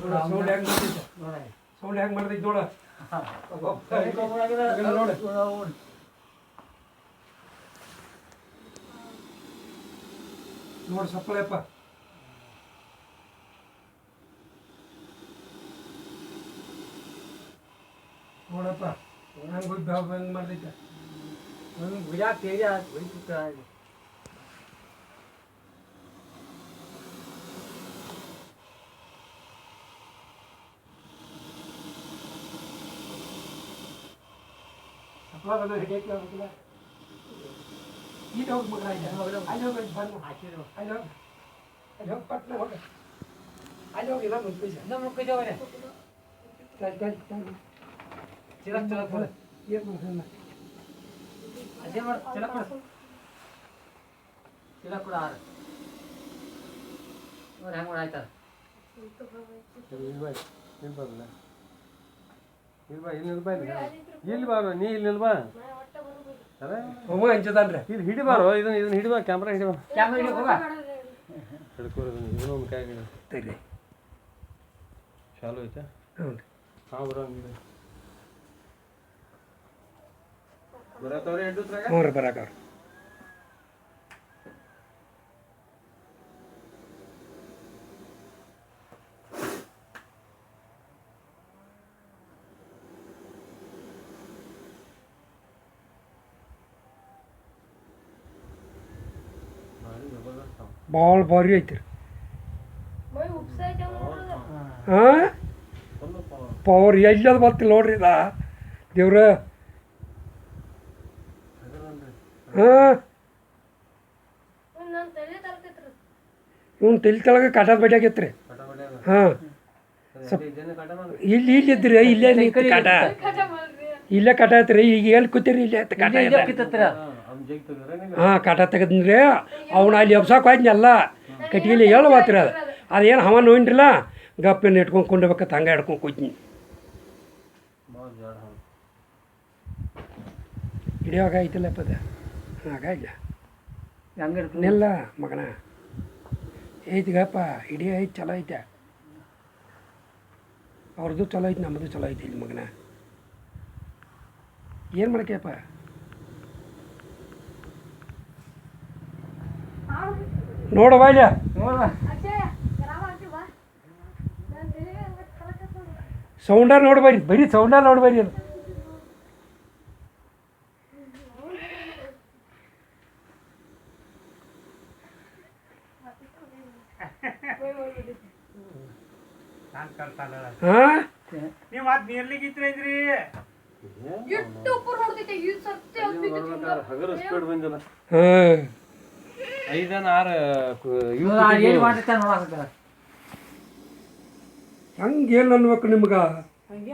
Sound ಹೆಂಗ್ ಮಾಡ್ತೈತೆ sound ಹೆಂಗ್ ಮಾಡ್ತೈತೆ ನೋಡ ನೋಡು ನೋಡು ಸಪ್ಪಳೆಪ್ಪ ನೋಡಪ್ಪ ಹೆಂಗ್ ಹೋಗಿ ಬ್ಯಾವ್ ಹೆಂಗ್ ಮಾಡ್ತೈತೆ ಭುಜ ಕೇಳಿ ಹೊಯ್ತಿತ್ತು ಸಪ್ಪಳ ಬಂದ ಹಿಡಿಯಕ್ಕೆ ಹೋಗಿಲ್ಲ ಈಗ ಹೋಗಿ ಮಗ ಇಲ್ಲಿ. ಅಲ್ಲಿ ಹೋಗಿ ಬಂದು ಹಾಕಿರು ಅಲ್ಲಿ ಹೋಗಿ ಅಲ್ಲಿ ಹೋಗಿ ಪಟ್ನ ಹೋಗಿ ಅಲ್ಲಿ ಹೋಗಿ ಇಲ್ಲ ಮುಗಿಸ ನಮ್ಮ ಮುಖದವರೇ ತಲ್ ತಲ್ ತಲ್ ಚಿರಕ್ ಚಿರಕ್ ಕೊಡು. ಏನು ಮಾಡ್ಸಲ್ಲ ಅದೇ ಮಾಡು ಚಿರಕ್ ಕೊಡು ಚಿರಕ್ ಕೊಡು ಆರು ನೋಡಿ ಹೆಂಗ್ ಮಾಡಿ ಆಯ್ತಾರ ಇಲ್ಲಿ ಬಾರೋ ನೀ ಇಲ್ಲಿ ನಿಲ್ಬಾ. ಅದೇ? ಹೋಮ ಹಂಚದಾನ್ರಿ. ಇಲ್ಲಿ ಹಿಡಿಬಾರೋ ಇದನ್ನ ಇದನ್ನ ಹಿಡಿಬಾ ಕ್ಯಾಮ್ರಾ ಹಿಡಿಬಾ ಕ್ಯಾಮ್ರಾ ಹಿಡಿಯಕ್ ಹೋಗ ಹಿಡ್ಕೋರಿ ಇದನ್ನ ಇದನ್ನ ಒಂದು ಕೈ ಹಿಡಿ. ತೆಗ್ರಿ. ಚಾಲು ಐತೆ? ಹ್ಞೂ ಹಾಂ ಬರೋ ಹಂಗಿದೆ ಬರತ್ತವ್ರೆ ಎಂಟು ಹ್ಞೂ ರೀ ಬರಾಕ ಭಾಳ ಭಾರಿ ಐತಿ ರೀ ಹಾಂ ಪವರ್ ಎಲ್ಲದ ಬರ್ತಿಲ್ಲ ನೋಡ್ರಿ ಇದ ದೇವ್ರ. ಹಾಂ ಇವ್ನು ತಲೆ ತೆಳಗೆ ಕಾಟದ ಬಡಿ ಆಗೈತ್ರಿ ರೀ ಹಾಂ ಇಲ್ಲಿ ಇಲ್ಲಿ ಇದ್ರಿ ಇಲ್ಲೇ ನಿಂತು ಕಾಟ. ಇಲ್ಲೇ ಕಾಟ ಐತ್ರಿ ಈಗ ಎಲ್ಲಿ ಕೂತಿರಿ ಇಲ್ಲೇ ಕಾಟ ಹಾಂ ಕಾಟ ತೆಗೆದ್ರೆ ಅವನು ಅಲ್ಲಿ ಎಬ್ಸಾಕ್ ಹೋಯ್ದ್ನಲ್ಲ ಕಟ್ಟಿಗೆಲಿ ಹೇಳುವತ್ರಿ ಅದು. ಅದೇನು ಹವ ನೋಡಿರಲ್ಲ ಗಪ್ಪಿನ ಇಟ್ಕೊಂಡು ಕೊಂಡ್ಬೇಕಂತ ಹಂಗೆ ಹಿಡ್ಕೊಂಡು ಕೂತೀನಿ. ಹಿಡಿಯೋವಾಗ ಐತಿಲ್ಲ ಅದು. ಹಾಗಾಗಿಲ್ಲ ಹೆಂಗ್ ಹಿಡ್ಕೊಂಡು ನಿಲ್ಲ ಮಗನ. ಐತಿಗಪ್ಪ ಹಿಡಿ ಐತಿ ಚಲೋ ಐತೆ. ಅವ್ರದ್ದು ಚಲೋ ಐತಿ ನಮ್ಮದು ಚಲೋ ಐತಿ ಇಲ್ಲಿ ಮಗನ. ಏನು ಮಾಡಕ್ಕೆಪ್ಪ ಇಲ್ಲ ನೋಡುವ ಸೌಂಡ ನೋಡ್ಬರಿ ಬರೀ ಸೌಂಡ ನೋಡ್ಬರಿ ಅದು. ಹಾಂ. ಐದನ ಆರು ಏನು ಮಾಡ್ತಿರ್ತಾನೆ ನೋಡಕ್ಕೆ ಹಂಗೆ ಏನು ಅನ್ಬೇಕು ನಿಮ್ಗೆ?